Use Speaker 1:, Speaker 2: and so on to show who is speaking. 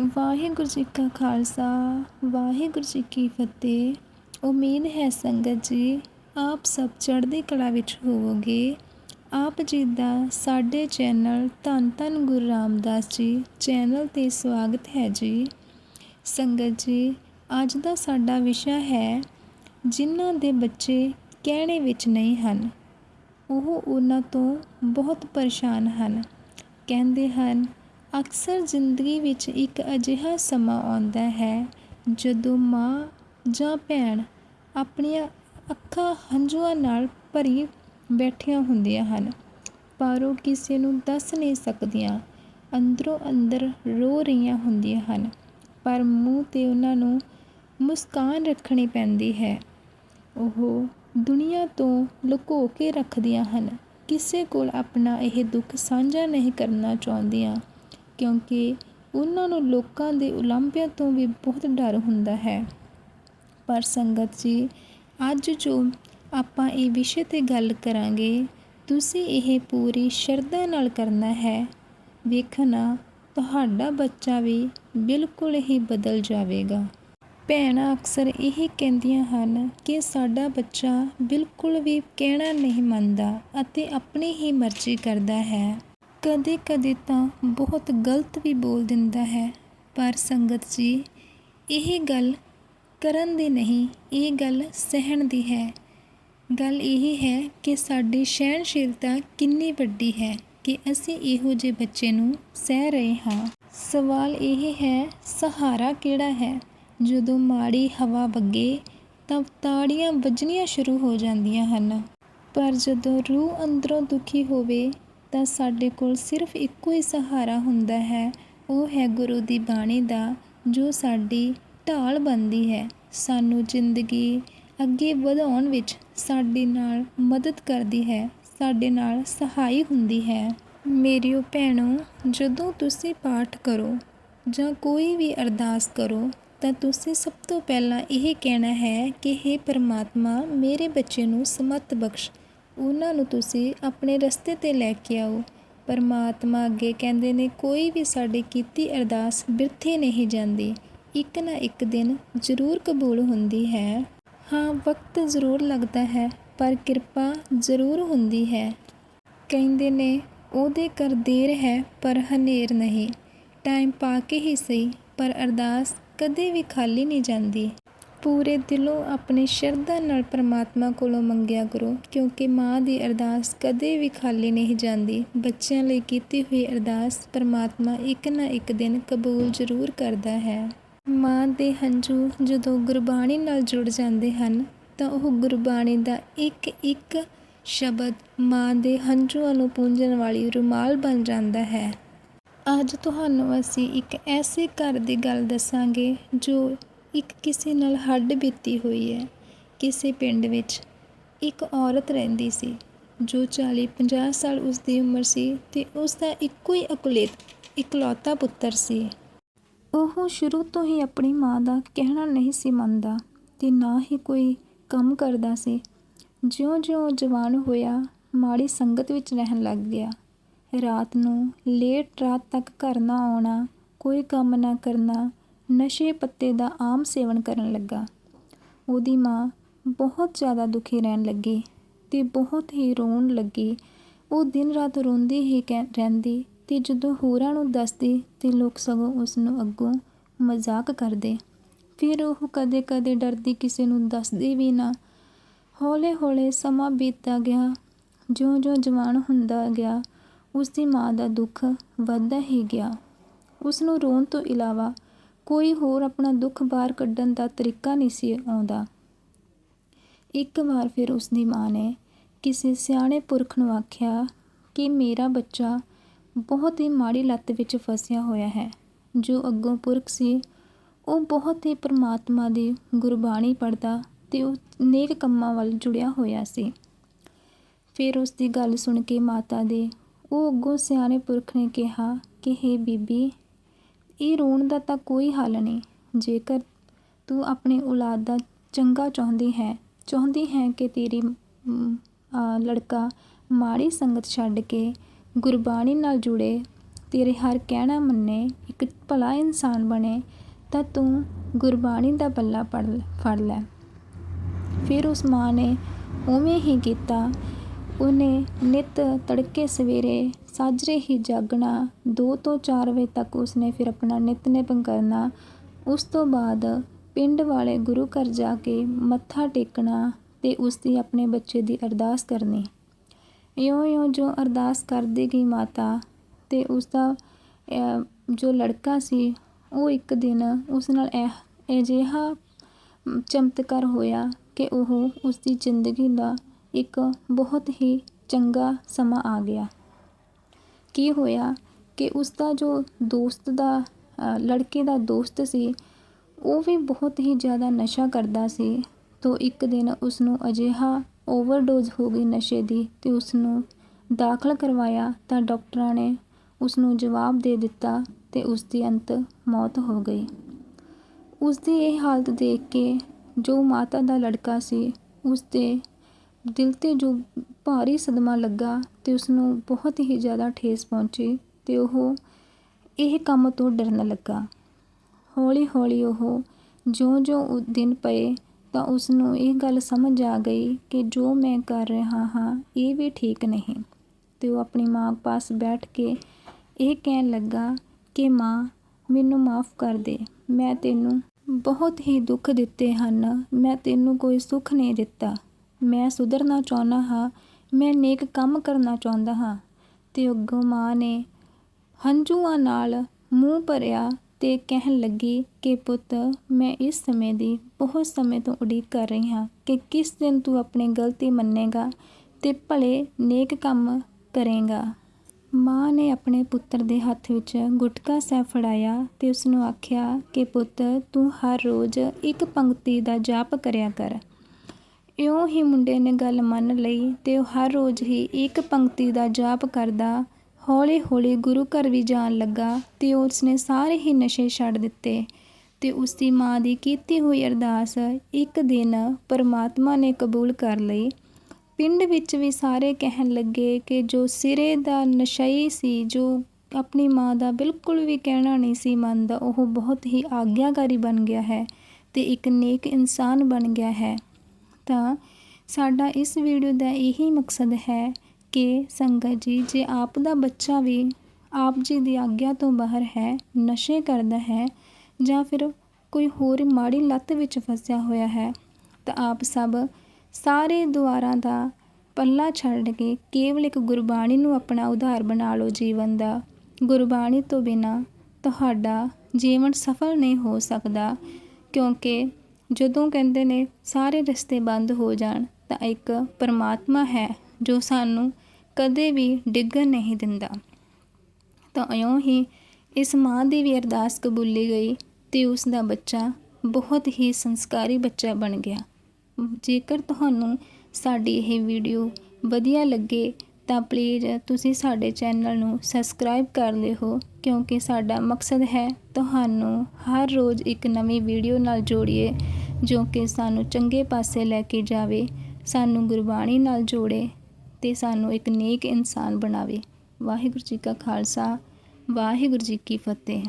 Speaker 1: ਵਾਹਿਗੁਰੂ ਜੀ ਕਾ ਖਾਲਸਾ, ਵਾਹਿਗੁਰੂ ਜੀ ਕੀ ਫਤਿਹ। ਉਮੀਦ ਹੈ ਸੰਗਤ ਜੀ, ਆਪ ਸਭ ਚੜ੍ਹਦੀ ਕਲਾ ਵਿੱਚ ਹੋਵੋਗੇ। ਆਪ ਜੀ ਦਾ ਸਾਡੇ ਚੈਨਲ ਧੰਨ ਧੰਨ ਗੁਰੂ ਰਾਮਦਾਸ ਜੀ ਚੈਨਲ 'ਤੇ ਸਵਾਗਤ ਹੈ ਜੀ। ਸੰਗਤ ਜੀ, ਅੱਜ ਦਾ ਸਾਡਾ ਵਿਸ਼ਾ ਹੈ, ਜਿਨ੍ਹਾਂ ਦੇ ਬੱਚੇ ਕਹਿਣੇ ਵਿੱਚ ਨਹੀਂ ਹਨ। ਉਹ ਉਹਨਾਂ ਤੋਂ ਬਹੁਤ ਪਰੇਸ਼ਾਨ ਹਨ। ਕਹਿੰਦੇ ਹਨ ਅਕਸਰ ਜ਼ਿੰਦਗੀ ਵਿੱਚ ਇੱਕ ਅਜਿਹਾ ਸਮਾਂ ਆਉਂਦਾ ਹੈ ਜਦੋਂ ਮਾਂ ਜਾਂ ਭੈਣ ਆਪਣੀਆਂ ਅੱਖਾਂ ਹੰਝੂਆਂ ਨਾਲ ਭਰੀ ਬੈਠੀਆਂ ਹੁੰਦੀਆਂ ਹਨ, ਪਰ ਉਹ ਕਿਸੇ ਨੂੰ ਦੱਸ ਨਹੀਂ ਸਕਦੀਆਂ। ਅੰਦਰੋਂ ਅੰਦਰ ਰੋ ਰਹੀਆਂ ਹੁੰਦੀਆਂ ਹਨ, ਪਰ ਮੂੰਹ 'ਤੇ ਉਹਨਾਂ ਨੂੰ ਮੁਸਕਾਨ ਰੱਖਣੀ ਪੈਂਦੀ ਹੈ। ਉਹ ਦੁਨੀਆ ਤੋਂ ਲੁਕੋ ਕੇ ਰੱਖਦੀਆਂ ਹਨ, ਕਿਸੇ ਕੋਲ ਆਪਣਾ ਇਹ ਦੁੱਖ ਸਾਂਝਾ ਨਹੀਂ ਕਰਨਾ ਚਾਹੁੰਦੀਆਂ। ਕਿਉਂਕਿ ਉਹਨਾਂ ਨੂੰ ਲੋਕਾਂ ਦੇ ਉਲੰਭਿਆਂ ਤੋਂ ਵੀ ਬਹੁਤ ਡਰ ਹੁੰਦਾ ਹੈ। ਪਰ ਸੰਗਤ ਜੀ, ਅੱਜ ਜੋ ਆਪਾਂ ਇਹ ਵਿਸ਼ੇ 'ਤੇ ਗੱਲ ਕਰਾਂਗੇ, ਤੁਸੀਂ ਇਹ ਪੂਰੀ ਸ਼ਰਧਾ ਨਾਲ ਕਰਨਾ ਹੈ। ਵੇਖਣਾ, ਤੁਹਾਡਾ ਬੱਚਾ ਵੀ ਬਿਲਕੁਲ ਹੀ ਬਦਲ ਜਾਵੇਗਾ। ਭੈਣਾਂ ਅਕਸਰ ਇਹ ਕਹਿੰਦੀਆਂ ਹਨ ਕਿ ਸਾਡਾ ਬੱਚਾ ਬਿਲਕੁਲ ਵੀ ਕਹਿਣਾ ਨਹੀਂ ਮੰਨਦਾ ਅਤੇ ਆਪਣੀ ਹੀ ਮਰਜ਼ੀ ਕਰਦਾ ਹੈ। ਕਦੇ ਕਦੇ ਤਾਂ ਬਹੁਤ ਗਲਤ ਵੀ ਬੋਲ ਦਿੰਦਾ ਹੈ। ਪਰ ਸੰਗਤ ਜੀ, ਇਹ ਗੱਲ ਕਰਨ ਦੀ ਨਹੀਂ, ਇਹ ਗੱਲ ਸਹਿਣ ਦੀ ਹੈ। ਗੱਲ ਇਹ ਹੈ ਕਿ ਸਾਡੀ ਸਹਿਣਸ਼ੀਲਤਾ ਕਿੰਨੀ ਵੱਡੀ ਹੈ ਕਿ ਅਸੀਂ ਇਹੋ ਜਿਹੇ ਬੱਚੇ ਨੂੰ ਸਹਿ ਰਹੇ ਹਾਂ। ਸਵਾਲ ਇਹ ਹੈ, ਸਹਾਰਾ ਕਿਹੜਾ ਹੈ? ਜਦੋਂ ਮਾੜੀ ਹਵਾ ਵਗੇ, ਤਾਂ ਤਾੜੀਆਂ ਵੱਜਣੀਆਂ ਸ਼ੁਰੂ ਹੋ ਜਾਂਦੀਆਂ ਹਨ। ਪਰ ਜਦੋਂ ਰੂਹ ਅੰਦਰੋਂ ਦੁਖੀ ਹੋਵੇ ਤਾਂ ਸਾਡੇ ਕੋਲ ਸਿਰਫ ਇੱਕੋ ਹੀ ਸਹਾਰਾ ਹੁੰਦਾ ਹੈ, ਉਹ ਹੈ ਗੁਰੂ ਦੀ ਬਾਣੀ ਦਾ, ਜੋ ਸਾਡੀ ਢਾਲ ਬਣਦੀ ਹੈ। ਸਾਨੂੰ ਜ਼ਿੰਦਗੀ ਅੱਗੇ ਵਧਾਉਣ ਵਿੱਚ ਸਾਡੇ ਨਾਲ ਮਦਦ ਕਰਦੀ ਹੈ, ਸਾਡੇ ਨਾਲ ਸਹਾਈ ਹੁੰਦੀ ਹੈ। ਮੇਰੀਓ ਭੈਣੋ, ਜਦੋਂ ਤੁਸੀਂ ਪਾਠ ਕਰੋ ਜਾਂ ਕੋਈ ਵੀ ਅਰਦਾਸ ਕਰੋ, ਤਾਂ ਤੁਸੀਂ ਸਭ ਤੋਂ ਪਹਿਲਾਂ ਇਹ ਕਹਿਣਾ ਹੈ ਕਿ हे ਪਰਮਾਤਮਾ, ਮੇਰੇ ਬੱਚੇ ਨੂੰ ਸਮਤ ਬਖਸ਼। ਉਹਨਾਂ ਨੂੰ ਤੁਸੀਂ ਆਪਣੇ ਰਸਤੇ 'ਤੇ ਲੈ ਕੇ ਆਓ। ਪਰਮਾਤਮਾ ਅੱਗੇ ਕਹਿੰਦੇ ਨੇ, ਕੋਈ ਵੀ ਸਾਡੀ ਕੀਤੀ ਅਰਦਾਸ ਬਿਰਥੀ ਨਹੀਂ ਜਾਂਦੀ। ਇੱਕ ਨਾ ਇੱਕ ਦਿਨ ਜ਼ਰੂਰ ਕਬੂਲ ਹੁੰਦੀ ਹੈ। ਹਾਂ, ਵਕਤ ਜ਼ਰੂਰ ਲੱਗਦਾ ਹੈ, ਪਰ ਕਿਰਪਾ ਜ਼ਰੂਰ ਹੁੰਦੀ ਹੈ। ਕਹਿੰਦੇ ਨੇ, ਉਹਦੇ ਕਰ ਦੇਰ ਹੈ, ਪਰ ਹਨੇਰ ਨਹੀਂ। ਟਾਈਮ ਪਾ ਕੇ ਹੀ ਸਹੀ, ਪਰ ਅਰਦਾਸ ਕਦੇ ਵੀ ਖਾਲੀ ਨਹੀਂ ਜਾਂਦੀ। ਪੂਰੇ ਦਿਲੋਂ ਆਪਣੀ ਸ਼ਰਧਾ ਨਾਲ ਪਰਮਾਤਮਾ ਕੋਲੋਂ ਮੰਗਿਆ ਕਰੋ, ਕਿਉਂਕਿ ਮਾਂ ਦੀ ਅਰਦਾਸ ਕਦੇ ਵੀ ਖਾਲੀ ਨਹੀਂ ਜਾਂਦੀ। ਬੱਚਿਆਂ ਲਈ ਕੀਤੀ ਹੋਈ ਅਰਦਾਸ ਪਰਮਾਤਮਾ ਇੱਕ ਨਾ ਇੱਕ ਦਿਨ ਕਬੂਲ ਜ਼ਰੂਰ ਕਰਦਾ ਹੈ। ਮਾਂ ਦੇ ਹੰਝੂ ਜਦੋਂ ਗੁਰਬਾਣੀ ਨਾਲ ਜੁੜ ਜਾਂਦੇ ਹਨ, ਤਾਂ ਉਹ ਗੁਰਬਾਣੀ ਦਾ ਇੱਕ ਇੱਕ ਸ਼ਬਦ ਮਾਂ ਦੇ ਹੰਝੂਆਂ ਨੂੰ ਪੂੰਝਣ ਵਾਲੀ ਰੁਮਾਲ ਬਣ ਜਾਂਦਾ ਹੈ। ਅੱਜ ਤੁਹਾਨੂੰ ਅਸੀਂ ਇੱਕ ਐਸੇ ਘਰ ਦੀ ਗੱਲ ਦੱਸਾਂਗੇ ਜੋ ਇੱਕ ਕਿਸੇ ਨਾਲ ਹੱਡ ਬੀਤੀ ਹੋਈ ਹੈ। ਕਿਸੇ ਪਿੰਡ ਵਿੱਚ ਇੱਕ ਔਰਤ ਰਹਿੰਦੀ ਸੀ, ਜੋ 40-50 ਸਾਲ ਉਸ ਦੀ ਉਮਰ ਸੀ ਤੇ ਉਸ ਦਾ ਇੱਕੋ ਹੀ ਅਕਲੇਤ, ਇਕਲੌਤਾ ਪੁੱਤਰ ਸੀ। ਉਹ ਸ਼ੁਰੂ ਤੋਂ ਹੀ ਆਪਣੀ ਮਾਂ ਦਾ ਕਹਿਣਾ ਨਹੀਂ ਸੀ ਮੰਨਦਾ ਤੇ ਨਾ ਹੀ ਕੋਈ ਕੰਮ ਕਰਦਾ ਸੀ। ਜਿਉਂ-ਜਿਉਂ ਜਵਾਨ ਹੋਇਆ, ਮਾੜੀ ਸੰਗਤ ਵਿੱਚ ਰਹਿਣ ਲੱਗ ਗਿਆ। ਰਾਤ ਨੂੰ ਲੇਟ ਰਾਤ ਤੱਕ ਘਰ ਨਾ ਆਉਣਾ, ਕੋਈ ਕੰਮ ਨਾ ਕਰਨਾ ਨਸ਼ੇ ਪੱਤੇ ਦਾ ਆਮ ਸੇਵਨ ਕਰਨ ਲੱਗਾ। ਉਹਦੀ ਮਾਂ ਬਹੁਤ ਜ਼ਿਆਦਾ ਦੁਖੀ ਰਹਿਣ ਲੱਗੀ ਤੇ ਬਹੁਤ ਹੀ ਰੋਣ ਲੱਗੀ। ਉਹ ਦਿਨ ਰਾਤ ਰੋਂਦੀ ਹੀ ਰਹਿੰਦੀ ਤੇ ਜਦੋਂ ਹੋਰਾਂ ਨੂੰ ਦੱਸਦੀ ਤੇ ਲੋਕ ਸਗੋਂ ਉਸ ਨੂੰ ਅੱਗੋਂ ਮਜ਼ਾਕ ਕਰਦੇ। ਫਿਰ ਉਹ ਕਦੇ-ਕਦੇ ਡਰਦੀ ਕਿਸੇ ਨੂੰ ਦੱਸਦੀ ਵੀ ਨਾ। ਹੌਲੇ-ਹੌਲੇ ਸਮਾਂ ਬੀਤਦਾ ਗਿਆ। ਜਿਉਂ-ਜਿਉਂ ਜਵਾਨ ਹੁੰਦਾ ਗਿਆ, ਉਸਦੀ ਮਾਂ ਦਾ ਦੁੱਖ ਵੱਧਦਾ ਹੀ ਗਿਆ। ਉਸਨੂੰ ਰੋਣ ਤੋਂ ਇਲਾਵਾ ਕੋਈ ਹੋਰ ਆਪਣਾ ਦੁੱਖ ਬਾਹਰ ਕੱਢਣ ਦਾ ਤਰੀਕਾ ਨਹੀਂ ਸੀ ਆਉਂਦਾ। ਇੱਕ ਵਾਰ ਫਿਰ ਉਸ ਦੀ ਮਾਂ ਨੇ ਕਿਸੇ ਸਿਆਣੇ ਪੁਰਖ ਨੂੰ ਆਖਿਆ ਕਿ ਮੇਰਾ ਬੱਚਾ ਬਹੁਤ ਹੀ ਮਾੜੀ ਲੱਤ ਵਿੱਚ ਫਸਿਆ ਹੋਇਆ ਹੈ। ਜੋ ਅੱਗੋਂ ਪੁਰਖ ਸੀ, ਉਹ ਬਹੁਤ ਹੀ ਪਰਮਾਤਮਾ ਦੀ ਗੁਰਬਾਣੀ ਪੜ੍ਹਦਾ ਤੇ ਉਹ ਨੇਕ ਕੰਮਾਂ ਵੱਲ ਜੁੜਿਆ ਹੋਇਆ ਸੀ। ਫਿਰ ਉਸ ਦੀ ਗੱਲ ਸੁਣ ਕੇ ਮਾਤਾ ਦੇ ਉਹ ਅੱਗੋਂ ਸਿਆਣੇ ਪੁਰਖ ਨੇ ਕਿਹਾ ਕਿ, ਹੇ ਬੀਬੀ ਇਹ ਰੋਣ ਦਾ ਤਾਂ ਕੋਈ ਹੱਲ ਨਹੀਂ। ਜੇਕਰ ਤੂੰ ਆਪਣੀ ਔਲਾਦ ਦਾ ਚੰਗਾ ਚਾਹੁੰਦੀ ਹੈ ਚਾਹੁੰਦੀ ਹੈ ਕਿ ਤੇਰੀ ਲੜਕਾ ਮਾੜੀ ਸੰਗਤ ਛੱਡ ਕੇ ਗੁਰਬਾਣੀ ਨਾਲ ਜੁੜੇ, ਤੇਰੇ ਹਰ ਕਹਿਣਾ ਮੰਨੇ, ਇੱਕ ਭਲਾ ਇਨਸਾਨ ਬਣੇ, ਤਾਂ ਤੂੰ ਗੁਰਬਾਣੀ ਦਾ ਪੱਲਾ ਪੜ ਫੜ ਲੈ। ਫਿਰ ਉਸ ਮਾਂ ਨੇ ਉਵੇਂ ਹੀ ਕੀਤਾ ਉਹਨੇ ਨਿੱਤ ਤੜਕੇ ਸਵੇਰੇ ਸਾਜਰੇ ਹੀ ਜਾਗਣਾ, ਦੋ ਤੋਂ ਚਾਰ ਵਜੇ ਤੱਕ ਉਸਨੇ ਫਿਰ ਆਪਣਾ ਨਿਤਨੇਮ ਕਰਨਾ। ਉਸ ਤੋਂ ਬਾਅਦ ਪਿੰਡ ਵਾਲੇ ਗੁਰੂ ਘਰ ਜਾ ਕੇ ਮੱਥਾ ਟੇਕਣਾ ਤੇ ਉਸ ਦੀ ਆਪਣੇ ਬੱਚੇ ਦੀ ਅਰਦਾਸ ਕਰਨੀ। ਇਉਂ-ਇਉਂ ਜੋ ਅਰਦਾਸ ਕਰਦੀ ਗਈ ਮਾਤਾ ਤੇ ਉਸ ਦਾ ਜੋ ਲੜਕਾ ਸੀ, ਉਹ ਇੱਕ ਦਿਨ ਉਸ ਨਾਲ ਇਹ, ਅਜਿਹਾ ਚਮਤਕਾਰ ਹੋਇਆ ਕਿ ਉਹ ਉਸ ਦੀ ਜ਼ਿੰਦਗੀ ਦਾ ਇੱਕ ਬਹੁਤ ਹੀ ਚੰਗਾ ਸਮਾਂ ਆ ਗਿਆ। ਕੀ ਹੋਇਆ ਕਿ ਉਸ ਦਾ ਜੋ ਦੋਸਤ ਦਾ ਲੜਕੇ ਦਾ ਦੋਸਤ ਸੀ, ਉਹ ਵੀ ਬਹੁਤ ਹੀ ਜ਼ਿਆਦਾ ਨਸ਼ਾ ਕਰਦਾ ਸੀ। ਤੋਂ ਇੱਕ ਦਿਨ ਉਸ ਨੂੰ ਅਜਿਹਾ ਓਵਰਡੋਜ਼ ਹੋ ਗਈ ਨਸ਼ੇ ਦੀ ਤੇ ਉਸ ਨੂੰ ਦਾਖਲ ਕਰਵਾਇਆ ਤਾਂ ਡਾਕਟਰਾਂ ਨੇ ਉਸ ਨੂੰ ਜਵਾਬ ਦੇ ਦਿੱਤਾ ਤੇ ਉਸ ਦੀ ਅੰਤ ਮੌਤ ਹੋ ਗਈ। ਉਸ ਦੀ ਇਹ ਹਾਲਤ ਦੇਖ ਕੇ ਜੋ ਮਾਤਾ ਦਾ ਲੜਕਾ ਸੀ ਉਸ ਦੇ ਦਿਲ ਤੇ ਜੋ ਭਾਰੀ ਸਦਮਾ ਲੱਗਾ ਤੇ ਉਸ ਨੂੰ ਬਹੁਤ ਹੀ ਜ਼ਿਆਦਾ ਠੇਸ ਪਹੁੰਚੀ ਤੇ ਉਹ ਇਹ ਕੰਮ ਤੋਂ ਡਰਨ ਲੱਗਾ। ਹੌਲੀ ਹੌਲੀ ਉਹ ਜਿਉਂ-ਜਿਉਂ ਦਿਨ ਪਏ ਤਾਂ ਉਸ ਨੂੰ ਇਹ ਗੱਲ ਸਮਝ ਆ ਗਈ ਕਿ ਜੋ ਮੈਂ ਕਰ ਰਿਹਾ ਹਾਂ, ਇਹ ਵੀ ਠੀਕ ਨਹੀਂ। ਤੇ ਉਹ ਆਪਣੀ ਮਾਂ ਪਾਸ ਬੈਠ ਕੇ ਇਹ ਕਹਿਣ ਲੱਗਾ ਕਿ, ਮਾਂ, ਮੈਨੂੰ ਮਾਫ ਕਰ ਦੇ। ਮੈਂ ਤੈਨੂੰ ਬਹੁਤ ਹੀ ਦੁੱਖ ਦਿੱਤੇ ਹਨ। ਮੈਂ ਤੈਨੂੰ ਕੋਈ ਸੁੱਖ ਨਹੀਂ ਦਿੱਤਾ। ਮੈਂ ਸੁਧਰਨਾ ਚਾਹੁੰਦਾ ਹਾਂ, ਮੈਂ ਨੇਕ ਕੰਮ ਕਰਨਾ ਚਾਹੁੰਦਾ ਹਾਂ। ਤੇ ਅੱਗੋਂ ਮਾਂ ਨੇ ਹੰਝੂਆਂ ਨਾਲ ਮੂੰਹ ਭਰਿਆ ਤੇ ਕਹਿਣ ਲੱਗੀ ਕਿ ਪੁੱਤ, ਮੈਂ ਇਸ ਸਮੇਂ ਦੀ ਬਹੁਤ ਸਮੇਂ ਤੋਂ ਉਡੀਕ ਕਰ ਰਹੀ ਹਾਂ ਕਿ ਕਿਸ ਦਿਨ ਤੂੰ ਆਪਣੀ ਗਲਤੀ ਮੰਨੇਗਾ ਤੇ ਭਲੇ ਨੇਕ ਕੰਮ ਕਰੇਗਾ। ਮਾਂ ਨੇ ਆਪਣੇ ਪੁੱਤਰ ਦੇ ਹੱਥ ਵਿੱਚ ਗੁਟਕਾ ਸਾਹਿਬ ਫੜਾਇਆ ਤੇ ਉਸ ਨੂੰ ਆਖਿਆ ਕਿ ਪੁੱਤ, ਤੂੰ ਹਰ ਰੋਜ਼ ਇੱਕ ਪੰਕਤੀ ਦਾ ਜਾਪ ਕਰਿਆ ਕਰ। ਇਉਂ ਹੀ ਮੁੰਡੇ ਨੇ ਗੱਲ ਮੰਨ ਲਈ ਤੇ ਉਹ ਹਰ ਰੋਜ਼ ਹੀ ਇੱਕ ਪੰਕਤੀ ਦਾ ਜਾਪ ਕਰਦਾ, ਹੌਲੀ-ਹੌਲੀ ਗੁਰੂ ਘਰ ਵੀ ਜਾਣ ਲੱਗਾ ਤੇ ਉਸਨੇ ਸਾਰੇ ਹੀ ਨਸ਼ੇ ਛੱਡ ਦਿੱਤੇ ਤੇ ਉਸ ਦੀ ਮਾਂ ਦੀ ਕੀਤੀ ਹੋਈ ਅਰਦਾਸ ਇੱਕ ਦਿਨ ਪਰਮਾਤਮਾ ਨੇ ਕਬੂਲ ਕਰ ਲਈ। ਪਿੰਡ ਵਿੱਚ ਵੀ ਸਾਰੇ ਕਹਿਣ ਲੱਗੇ ਕਿ ਜੋ ਸਿਰੇ ਦਾ ਨਸ਼ਈ ਸੀ, ਜੋ ਆਪਣੀ ਮਾਂ ਦਾ ਬਿਲਕੁਲ ਵੀ ਕਹਿਣਾ ਨਹੀਂ ਸੀ ਮੰਨਦਾ, ਉਹ ਬਹੁਤ ਹੀ ਆਗਿਆਕਾਰੀ ਬਣ ਗਿਆ ਹੈ ਤੇ ਇੱਕ ਨੇਕ ਇਨਸਾਨ ਬਣ ਗਿਆ ਹੈ। ਤਾਂ ਸਾਡਾ ਇਸ ਵੀਡੀਓ ਦਾ ਇਹੀ ਮਕਸਦ ਹੈ ਕਿ ਸੰਗਤ ਜੀ, ਜੇ ਆਪ ਦਾ ਬੱਚਾ ਵੀ ਆਪ ਜੀ ਦੀ ਆਗਿਆ ਤੋਂ ਬਾਹਰ ਹੈ, ਨਸ਼ੇ ਕਰਦਾ ਹੈ ਜਾਂ ਫਿਰ ਕੋਈ ਹੋਰ ਮਾੜੀ ਲੱਤ ਵਿੱਚ ਫਸਿਆ ਹੋਇਆ ਹੈ, ਤਾਂ ਆਪ ਸਭ ਸਾਰੇ ਦੁਆਰਾਂ ਦਾ ਪੱਲਾ ਛੱਡ ਕੇ ਕੇਵਲ ਇੱਕ ਗੁਰਬਾਣੀ ਨੂੰ ਆਪਣਾ ਉਧਾਰ ਬਣਾ ਲਓ ਜੀਵਨ ਦਾ। ਗੁਰਬਾਣੀ ਤੋਂ ਬਿਨਾ ਤੁਹਾਡਾ ਜੀਵਨ ਸਫਲ ਨਹੀਂ ਹੋ ਸਕਦਾ, ਕਿਉਂਕਿ ਜਦੋਂ ਕਹਿੰਦੇ ਨੇ, ਸਾਰੇ ਰਸਤੇ ਬੰਦ ਹੋ ਜਾਣ, ਤਾਂ ਇੱਕ ਪਰਮਾਤਮਾ ਹੈ ਜੋ ਸਾਨੂੰ ਕਦੇ ਵੀ ਡਿੱਗਣ ਨਹੀਂ ਦਿੰਦਾ। ਤਾਂ ਇਉਂ ਹੀ ਇਸ ਮਾਂ ਦੀ ਵੀ ਅਰਦਾਸ ਕਬੂਲੀ ਗਈ ਤੇ ਉਸ ਦਾ ਬੱਚਾ ਬਹੁਤ ਹੀ ਸੰਸਕਾਰੀ ਬੱਚਾ ਬਣ ਗਿਆ। ਜੇਕਰ ਤੁਹਾਨੂੰ ਸਾਡੀ ਇਹ ਵੀਡੀਓ ਵਧੀਆ ਲੱਗੇ, ਤਾਂ ਪਲੀਜ਼ ਤੁਸੀਂ ਸਾਡੇ ਚੈਨਲ ਨੂੰ ਸਬਸਕ੍ਰਾਈਬ ਕਰ ਲਿਓ, ਕਿਉਂਕਿ ਸਾਡਾ ਮਕਸਦ ਹੈ ਤੁਹਾਨੂੰ ਹਰ ਰੋਜ਼ ਇੱਕ ਨਵੀਂ ਵੀਡੀਓ ਨਾਲ ਜੋੜੀਏ। ਜੋ ਕਿ ਸਾਨੂੰ ਚੰਗੇ ਪਾਸੇ ਲੈ ਕੇ ਜਾਵੇ, ਸਾਨੂੰ ਗੁਰਬਾਣੀ ਨਾਲ ਜੋੜੇ ਤੇ ਸਾਨੂੰ ਇੱਕ ਨੇਕ ਇਨਸਾਨ ਬਣਾਵੇ। ਵਾਹਿਗੁਰੂ ਜੀ ਕਾ ਖਾਲਸਾ, ਵਾਹਿਗੁਰੂ ਜੀ ਕੀ ਫਤਿਹ।